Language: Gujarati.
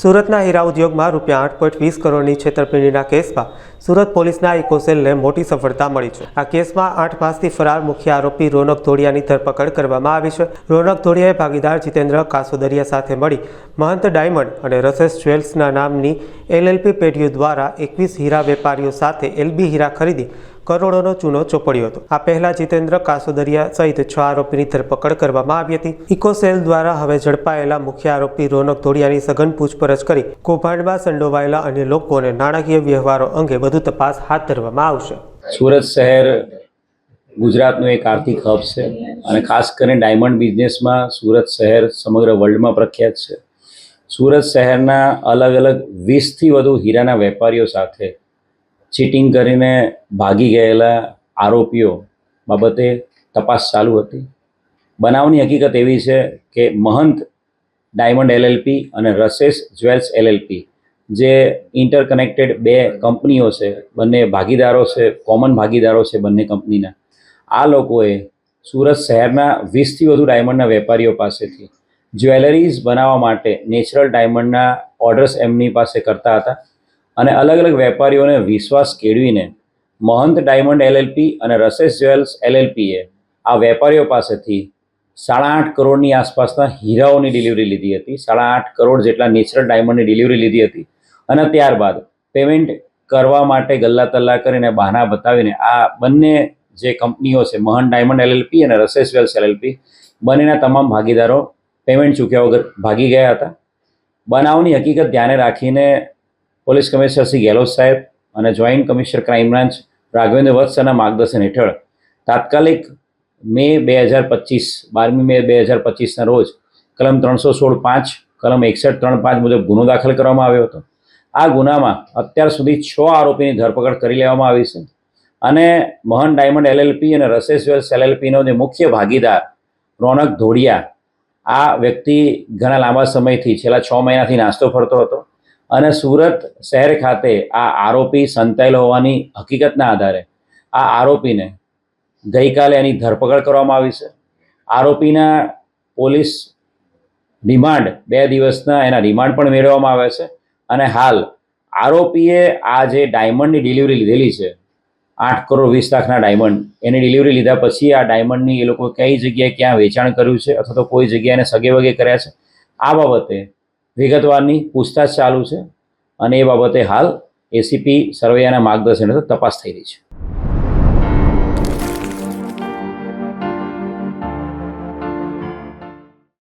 સુરતના હીરા ઉદ્યોગમાં રૂપિયા આઠ પોઈન્ટ વીસ કરોડની છેતરપિંડીના કેસમાં સુરત પોલીસના ઇકોસેલને મોટી સફળતા મળી છે. આ કેસમાં આઠ માસથી ફરાર મુખ્ય આરોપી રોનક ધોળિયાની ધરપકડ કરવામાં આવી છે. રોનક ધોળિયાએ ભાગીદાર જીતેન્દ્ર કાસોદરિયા સાથે મળી મહંત ડાયમંડ અને રસેસ જ્વેલ્સના નામની એલએલપી પેઢીઓ દ્વારા એકવીસ હીરા વેપારીઓ સાથે એલબી હીરા ખરીદી કરોડોનો ચૂનો ચોપડ્યો હતો. આ પહેલા જીતેન્દ્ર કાસોદરિયા સહિત છ આરોપીની ધરપકડ કરવામાં આવી હતી. ઇકોસેલ દ્વારા હવે ઝડપાયેલા મુખ્ય આરોપી રોનક ધોડિયાની સઘન પૂછપરછ કરી કૌભાંડમાં સંડોવાયેલા અન્ય લોકોને નાણાકીય વ્યવહારો અંગે વધુ તપાસ હાથ ધરવામાં આવશે. સુરત શહેર ગુજરાતનું એક આર્થિક હબ છે અને ખાસ કરીને ડાયમંડ બિઝનેસમાં સુરત શહેર સમગ્ર વર્લ્ડમાં પ્રખ્યાત છે. સુરત શહેરના અલગ અલગ વીસથી વધુ હીરાના વેપારીઓ સાથે ચીટિંગ કરીને ભાગી ગયેલા આરોપીઓ બાબતે તપાસ ચાલુ હતી. બનાવની હકીકત એવી છે કે મહંત ડાયમંડ એલએલપી અને રસેસ જ્વેલ્સ એલએલપી જે ઇન્ટરકનેક્ટેડ બે કંપનીઓ છે, બંને ભાગીદારો છે, કોમન ભાગીદારો છે બંને કંપનીના. આ લોકોએ સુરત શહેરના વીસથી વધુ ડાયમંડના વેપારીઓ પાસેથી જ્વેલરીઝ બનાવવા માટે નેચરલ ડાયમંડના ઓર્ડર્સ એમની પાસે કરતા હતા. અને અલગ અલગ વેપારીઓને વિશ્વાસ કેળવીને મહંત ડાયમંડ એલએલપી અને રસેસ જ્વેલ્સ એલએલપીએ આ વેપારીઓ પાસેથી સાડા આઠ કરોડની આસપાસના હીરાઓની ડિલિવરી લીધી હતી. સાડા આઠ કરોડ જેટલા નેચરલ ડાયમંડની ડિલિવરી લીધી હતી. અને ત્યારબાદ પેમેન્ટ કરવા માટે ગલ્લા તલ્લા કરીને બહાના બતાવીને આ બંને જે કંપનીઓ છે મહન ડાયમંડ એલએલપી અને રસેસ વેલ્સ એલએલપી, બંનેના તમામ ભાગીદારો પેમેન્ટ ચૂક્યા વગર ભાગી ગયા હતા. બનાવની હકીકત ધ્યાને રાખીને પોલીસ કમિશનર શ્રી ગેહલોત સાહેબ અને joint commissioner crime branch Raghavendra વત્સના માર્ગદર્શન હેઠળ તાત્કાલિક મે બે હજાર પચીસ, બારમી મે બે હજાર પચીસના રોજ કલમ ત્રણસો સોળ પાંચ, કલમ એકસઠ ત્રણ પાંચ મુજબ ગુનો દાખલ કરવામાં આવ્યો હતો. આ ગુનામાં અત્યાર સુધી છ આરોપીની ધરપકડ કરી લેવામાં આવી છે અને મહન ડાયમંડ એલએલપી અને રસેસ વેલ્સ એલએલપીનો જે મુખ્ય ભાગીદાર રોનક ધોડિયા આ વ્યક્તિ ઘણા લાંબા સમયથી, છેલ્લા છ મહિનાથી નાસ્તો ફરતો હતો. અને સુરત શહેર ખાતે આ આરોપી સંતાયેલો હોવાની હકીકતના આધારે આ આરોપીને ગઈકાલે એની ધરપકડ કરવામાં આવી છે. આરોપીના પોલીસ રિમાન્ડ બે દિવસના એના રિમાન્ડ પણ મેળવવામાં આવે છે અને હાલ આરોપીએ આ જે ડાયમંડની ડિલિવરી લીધેલી છે, આઠ કરોડ વીસ લાખના ડાયમંડ, એની ડિલિવરી લીધા પછી આ ડાયમંડની એ લોકો કઈ જગ્યાએ ક્યાં વેચાણ કર્યું છે અથવા તો કોઈ જગ્યાએ સગે વગે કર્યા છે, આ બાબતે વિગતવારની પૂછતાછ ચાલુ છે અને એ બાબતે હાલ એસીપી સરવૈયાના માર્ગદર્શન હેઠળ તપાસ થઈ રહી છે.